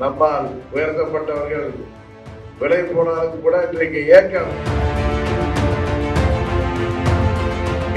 நம்மால் உயர்த்தப்பட்டவர்கள் விலை போனாலும் கூட இன்றைக்கு ஏக்கம்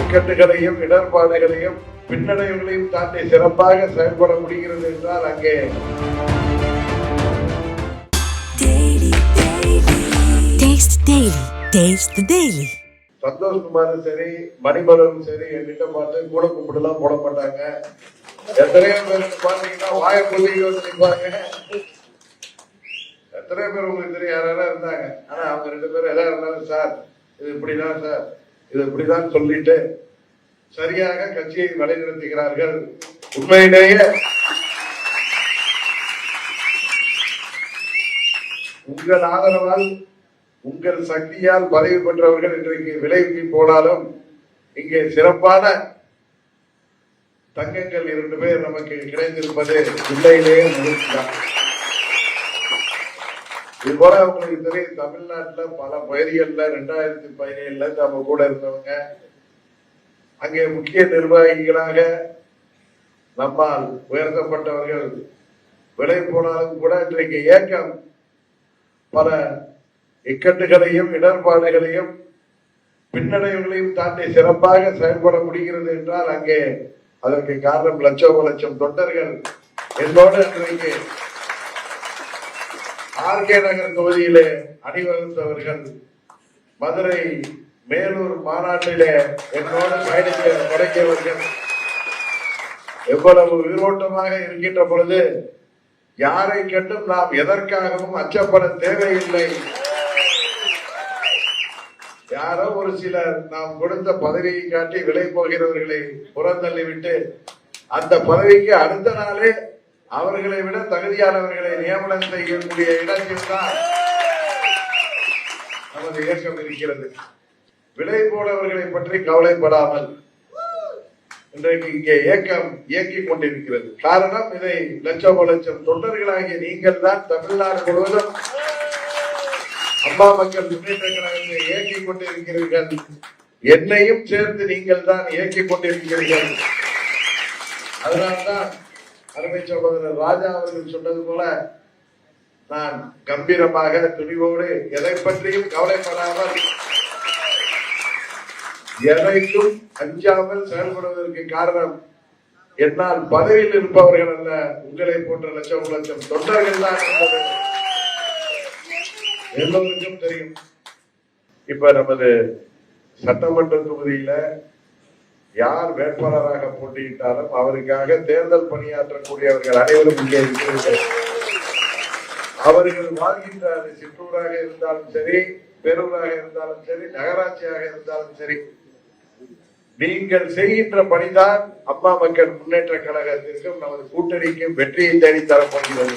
இக்கட்டுகளையும் இடர்பாடுகளையும் பின்னடைவுகளையும் தாண்டி சிறப்பாக செயல்பட முடிகிறது என்றால் அங்கே Taste Daily. Taste the Daily. சந்தோஷ்குமாரும் சரி மணிமலரும் சரி என்கிட்ட பார்த்து கூட கும்பிட்டுலாம் போட மாட்டாங்க. எத்தனையோ பேர் பாத்தீங்கன்னா வாய புள்ளிக்கு எத்தனை எத்தனையோ பேர் உங்களுக்கு தெரியும் யாரெல்லாம் இருந்தாங்க. ஆனா அவங்க ரெண்டு பேரும் எதா இருந்தாலும் சார் இது இப்படிதான் சார். இது இப்படிதான் சொல்லிட்டு சரியாக கட்சியை வழிநடத்துகிறார்கள். உண்மையிலேயே உங்கள் ஆதரவால் உங்கள் சக்தியால் பதவி பெற்றவர்கள் இன்றைக்கு விலைக்கு போனாலும் இங்கே சிறப்பான தங்கங்கள் இரண்டு பேர் நமக்கு கிடைத்திருப்பது உண்மையிலேயே முடிச்சுதான் இதுபோல உங்களுக்கு தெரியும் தமிழ்நாட்டுல பல பகுதிகளில் ரெண்டாயிரத்தி பதினேழுல நம்ம கூட இருந்தவங்க அங்கே முக்கிய நிர்வாகிகளாக நம்மால் உயர்த்தப்பட்டவர்கள். விலை போனாலும் கூட இன்றைக்கு ஏக்கம் பல இக்கட்டுகளையும் இடர்பாடுகளையும் பின்னடைவுகளையும் தாண்டி சிறப்பாக செயல்பட முடிகிறது என்றால் அங்கே அதற்கு காரணம் லட்சோப லட்சம் தொண்டர்கள் என்னோடு இன்றைக்கு ஆர்கே நகர் தொகுதியிலே அணிவகுத்தவர்கள் மதுரை மேலூர் மாநாட்டிலே என்னோடு பயணிக்க தொடங்கியவர்கள் எவ்வளவு உயிரோட்டமாக இருக்கின்ற பொழுது யாரை கண்டும் நாம் எதற்காகவும் அச்சப்பட தேவையில்லை. யாரோ ஒரு சிலர் நாம் கொடுத்த பதவியை காட்டி விலை போகிறவர்களை புறந்தள்ளிவிட்டு அந்த பதவிக்கு அடுத்த நாளே அவர்களை விட தகுதியானவர்களை நியமனம் செய்யக்கூடிய இடத்தில் தான் நமது இயக்கம் இருக்கிறது. விலை போனவர்களை பற்றி கவலைப்படாமல் இன்றைக்கு இங்கே இயக்கம் இயக்கிக் கொண்டிருக்கிறது. காரணம் இதை லட்சம் லட்சம் தொண்டர்களாகிய நீங்கள் தான் தமிழ்நாடு முழுவதும் அம்மா மக்கள் முன்னேற்ற கழகத்தை இயக்கிக் கொண்டிருக்கிறீர்கள். என்னையும் சேர்ந்து நீங்கள் தான் இயக்கிக் கொண்டிருக்கிறீர்கள். அதனால்தான் அருமை சகோதரர் ராஜா அவர்கள் சொன்னது போல நான் கம்பீரமாக துணிவோடு எதை பற்றியும் கவலைப்படாமல் எதைக்கும் அஞ்சாமல் செயல்படுவதற்கு காரணம் என்னால் பதவியில் இருப்பவர்கள் அல்ல. உங்களை போன்ற லட்சம் லட்சம் தொண்டர்கள் தான் எல்லோருக்கும் தெரியும்? இப்ப நமது சட்டமன்ற தொகுதியில யார் வேட்பாளராக போட்டியிட்டாலும் அவருக்காக தேர்தல் பணியாற்றக்கூடியவர்கள் அனைவரும் இங்கே இருக்கிறார்கள். அவர்கள் வாழ்கின்ற அது சிற்றூராக இருந்தாலும் சரி பேரூராக இருந்தாலும் சரி நகராட்சியாக இருந்தாலும் சரி. நீங்கள் செய்கின்ற பணிதான் அம்மா மக்கள் முன்னேற்ற கழகத்திற்கும் நமது கூட்டணிக்கும் வெற்றியை தேடி தரப்போகிறது